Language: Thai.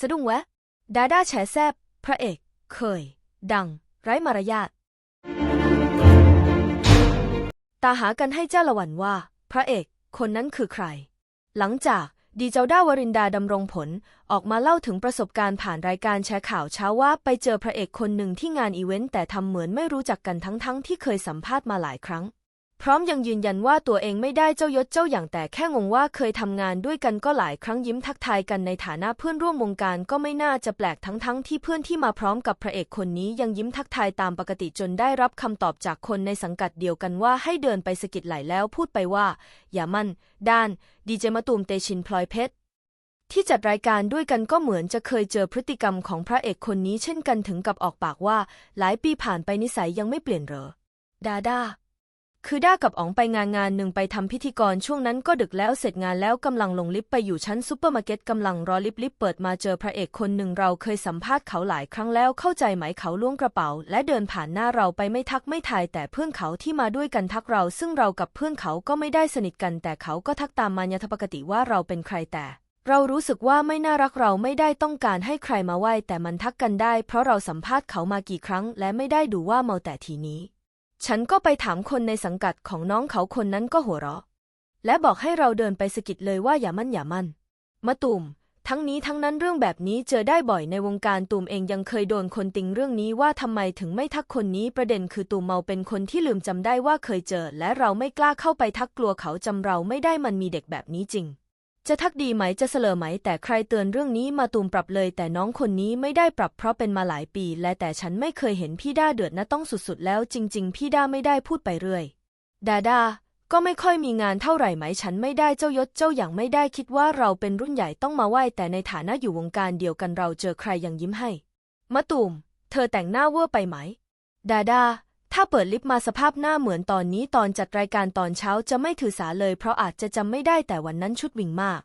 สะดุ้งแวะ ดาด้าแฉแซบ พระเอก เคย ดัง ไร้มารยาท ตาหากันให้เจ้าละวันว่า พระเอก คนนั้นคือใคร หลังจากดีเจ้าด้าวรินดาดำรงผลออกมาเล่าถึงประสบการณ์ผ่านรายการแชร์ข่าวเช้าว่าไปเจอพระเอกคนหนึ่งที่งานอีเวนต์แต่ทำเหมือนไม่รู้จักกันทั้งๆทที่เคยสัมภาษณ์มาหลายครั้ง พร้อมยังยืนยันว่าตัวเองไม่ได้เจ้ายศเจ้าอย่างแต่แค่งงว่าเคยทำงานด้วยกันก็หลายครั้งยิ้มทักทายกันในฐานะเพื่อนร่วมวงการก็ไม่น่าจะแปลกทั้งๆที่เพื่อนที่มาพร้อมกับพระเอกคนนี้ยังยิ้มทักทายตามปกติจนได้รับคำตอบจากคนในสังกัดเดียวกันว่าให้เดินไปสะกิดไหลแล้วพูดไปว่า อย่ามั่น ด้าน ดีเจมะตูมเตชินพลอยเพชรที่จัดรายการด้วยกันก็เหมือนจะเคยเจอพฤติกรรมของพระเอกคนนี้เช่นกันถึงกับออกปากว่า หลายปีผ่านไปนิสัยยังไม่เปลี่ยนเหรอ ดาดา คือด้ากับอ๋องไปงานงานหนึ่งไปทำพิธีกรช่วงนั้นก็ดึกแล้วเสร็จงานแล้วกำลังลงลิฟต์ไปอยู่ชั้นซูเปอร์มาร์เก็ตกำลังรอลิฟต์ลิฟต์เปิดมาเจอพระเอกคนหนึ่งเราเคยสัมภาษณ์เขาหลายครั้งแล้วเข้าใจไหมเขาล้วงกระเป๋า และเดินผ่านหน้าเราไปไม่ทักไม่ทายแต่เพื่อนเขาที่มาด้วยกันทักเรา ซึ่งเรากับเพื่อนเขาก็ไม่ได้สนิทกัน แต่เขาก็ทักตามมารยาทปกติว่าเราเป็นใครแต่ เรารู้สึกว่าไม่น่ารักเราไม่ได้ต้องการให้ใครมาไหว้แต่มันทักกันได้ เพราะเราสัมภาษณ์เขามากี่ครั้ง และไม่ได้ดูว่าเมาแต่ทีนี้ ฉันก็ไปถามคนในสังกัดของน้องเขาคนนั้นก็หัวเราะ และบอกให้เราเดินไปสะกิดเลยว่าอย่ามั่นอย่ามั่นมะตูมทั้งนี้ทั้งนั้นเรื่องแบบนี้เจอได้บ่อยในวงการตูมเองยังเคยโดนคนติงเรื่องนี้ว่าทำไมถึงไม่ทักคนนี้ประเด็นคือตูมเมาเป็นคนที่ลืมจำได้ว่าเคยเจอ และเราไม่กล้าเข้าไปทักกลัวเขาจำเราไม่ได้มันมีเด็กแบบนี้จริง จะทักดีไหมจะเสลอไหม แต่ใครเตือนเรื่องนี้มาตูมปรับเลย แต่น้องคนนี้ไม่ได้ปรับเพราะเป็นมาหลายปี และแต่ฉันไม่เคยเห็นพี่ด้าเดือดนะต้องสุดๆ แล้ว จริง ๆ พี่ด้าไม่ได้พูดไปเรื่อย ดาดาก็ไม่ค่อยมีงานเท่าไหร่ไหมฉันไม่ได้เจ้ายศเจ้าอย่างไม่ได้คิดว่าเราเป็นรุ่นใหญ่ต้องมาไหว้แต่ในฐานะอยู่วงการเดียวกันเราเจอใครยังยิ้มให้มะตูม เธอแต่งหน้าเวอร์ไปไหม ดาดา ถ้าเปิดลิฟต์มาสภาพหน้าเหมือนตอนนี้ตอนจัดรายการตอนเช้าจะไม่ถือสาเลยเพราะอาจจะจำไม่ได้แต่วันนั้นชุดวิ่งมาก